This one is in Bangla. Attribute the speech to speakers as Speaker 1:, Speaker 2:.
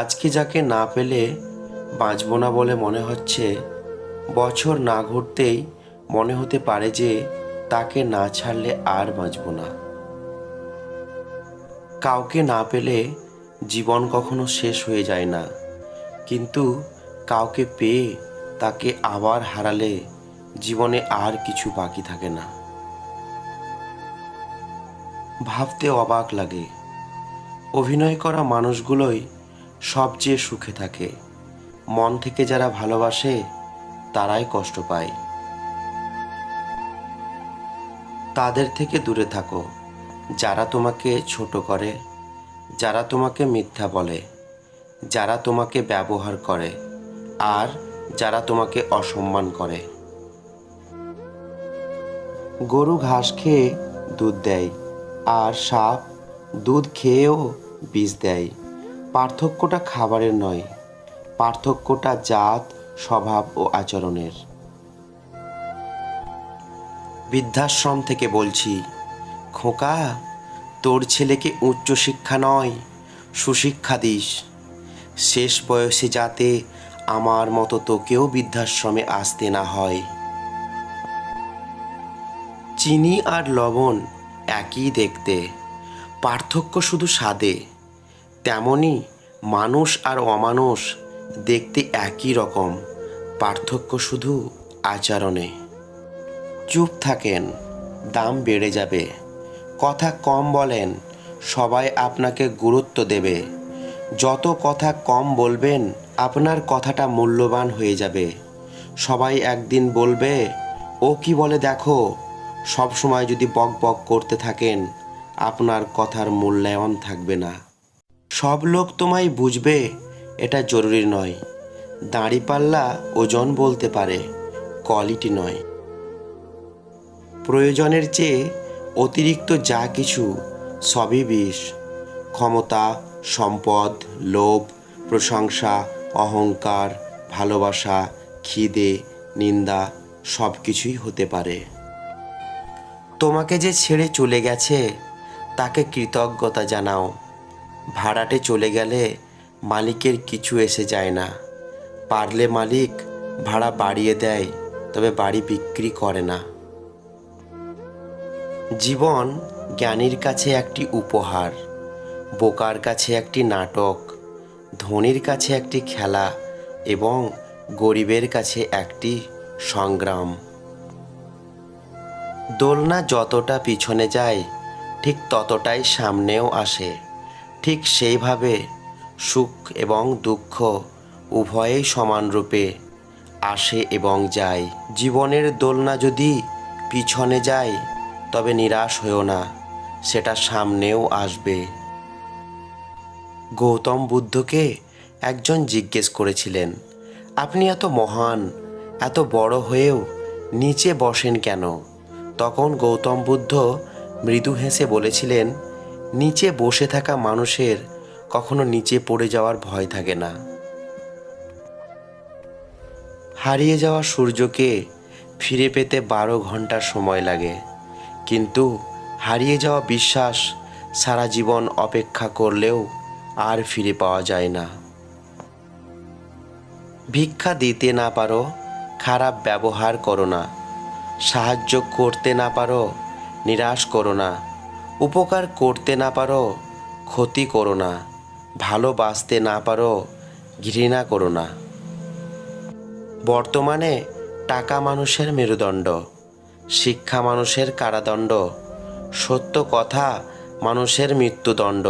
Speaker 1: আজকে যাকে না পেলে বাঁচব না বলে মনে হচ্ছে, বছর না ঘুরতেই মনে হতে পারে যে তাকে না ছাড়লে আর বাঁচব না। কাউকে না পেলে জীবন কখনো শেষ হয়ে যায় না, কিন্তু কাউকে পেয়ে তাকে আবার হারালে জীবনে আর কিছু বাকি থাকে না। ভাবতে অবাক লাগে। অভিনয় করা মানুষগুলোই সবচেয়ে সুখে থাকে। মন থেকে যারা ভালোবাসে, তারাই কষ্ট পায়। তাদের থেকে দূরে থাকো। যারা তোমাকে ছোট করে, যারা তোমাকে মিথ্যা বলে, যারা তোমাকে ব্যবহার করে, আর যারা তোমাকে অসম্মান করে। গরু ঘাস খেয়ে দুধ দেয়, আর সাপ দুধ খেয়েও বিষ দেয়। পার্থক্যটা খাবারের নয়, পার্থক্যটা জাত, স্বভাব ও আচরণের। বৃদ্ধাশ্রম থেকে বলছি, খোকা, তোর ছেলেকে উচ্চশিক্ষা নয়, সুশিক্ষা দিস। শেষ বয়সে যাতে আমার মতো তোকেও বৃদ্ধাশ্রমে আসতে না হয়। চিনি আর লবণ একই দেখতে, পার্থক্য শুধু স্বাদে। তেমনি মানুষ আর অমানুষ দেখতে একই রকম। পার্থক্য শুধু আচরণে। চুপ থাকেন, দাম বেড়ে যাবে। কথা কম বলেন, সবাই আপনাকে গুরুত্ব দেবে। যত কথা কম বলবেন, আপনার কথাটা মূল্যবান হয়ে যাবে। সবাই একদিন বলবে, ও কি বলে দেখো? সব সময় যদি বক বক করতে থাকেন, আপনার কথার মূল্যায়ন থাকবে না। সব লোক তোমায় বুঝবে, এটা জরুরি নয়। দাঁড়িপাল্লা ওজন বলতে পারে কোয়ালিটি নয়। প্রয়োজনের চেয়ে অতিরিক্ত যা কিছু, সবই বিষ। ক্ষমতা, সম্পদ, লোভ, প্রশংসা, অহংকার, ভালোবাসা, খিদে, নিন্দা, সব কিছুই হতে পারে। তোমাকে যে ছেড়ে চলে গেছে, তাকে কৃতজ্ঞতা জানাও। ভাড়াটে চলে গেলে মালিকের কিছু এসে যায় না। পারলে মালিক ভাড়া বাড়িয়ে দেয়, তবে বাড়ি বিক্রি করে না। জীবন জ্ঞানীর কাছে একটি উপহার, বোকার কাছে একটি নাটক, ধনীর কাছে একটি খেলা এবং গরিবের কাছে একটি সংগ্রাম। দোলনা যতটা পিছনে যায়, ঠিক ততটাই সামনেও আসে। ঠিক সেইভাবে সুখ এবং দুঃখ উভয়েই সমানরূপে আসে এবং যায়। জীবনের দোলনা যদি পিছনে যায়, তবে নিরাশ হয়েও না, সেটা সামনেও আসবে। গৌতম বুদ্ধকে একজন জিজ্ঞেস করেছিলেন, আপনি এত মহান, এত বড় হয়েও নিচে বসেন কেন? তখন গৌতম বুদ্ধ মৃদু হেসে বলেছিলেন নিচে বসে থাকা মানুষের কখনো নিচে পড়ে যাওয়ার ভয় থাকে না। হারিয়ে যাওয়া সূর্যকে ফিরে পেতে বারো ঘণ্টা সময় লাগে, কিন্তু হারিয়ে যাওয়া বিশ্বাস সারা জীবন অপেক্ষা করলেও আর ফিরে পাওয়া যায় না। ভিক্ষা দিতে না পারো, খারাপ ব্যবহার করো না, সাহায্য করতে না পারো, নিরাশ করো না উপকার করতে না পারো, ক্ষতি করো না। ভালোবাসতে না পারো, ঘৃণা করো না। বর্তমানে টাকা মানুষের মেরুদণ্ড, শিক্ষা মানুষের কারাদণ্ড, সত্য কথা মানুষের মৃত্যুদণ্ড।